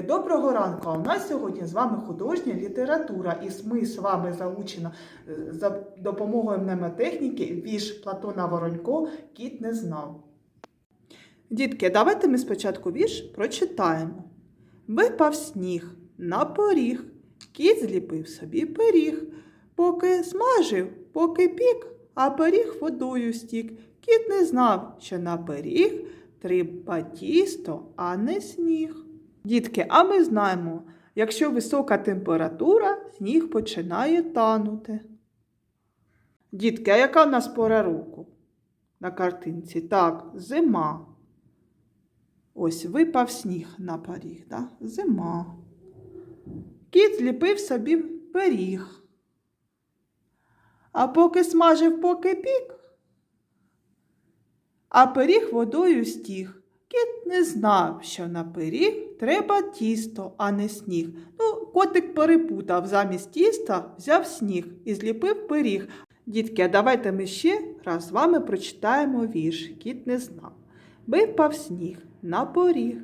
Дітки, доброго ранку! У нас сьогодні з вами художня література, і ми з вами заучено е, за допомогою мнемотехніки вірш Платона Воронько Кіт не знав. Дітки, давайте ми спочатку вірш прочитаємо. Випав сніг на поріг, кіт зліпив собі пиріг, поки смажив, поки пік, а пиріг водою стік. Кіт не знав, що на пиріг треба тісто, а не сніг. Дітки, а ми знаємо, якщо висока температура, сніг починає танути. Дітки, а яка в нас пора року на картинці? Так, зима. Ось випав сніг на поріг, да? зима. Кіт зліпив собі пиріг. А поки смажив, поки пік, а пиріг водою стіг. Кіт не знав, що на пиріг треба тісто, а не сніг. Ну, котик перепутав, замість тіста взяв сніг і зліпив пиріг. Дітки, а давайте ми ще раз з вами прочитаємо вірш. Кіт не знав. Випав сніг на поріг.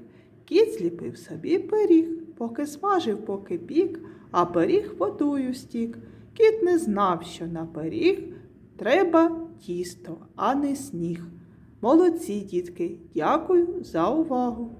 Кіт зліпив собі пиріг, поки смажив, поки пік, а пиріг водою стік. Кіт не знав, що на пиріг треба тісто, а не сніг. Молодці, дітки, дякую за увагу.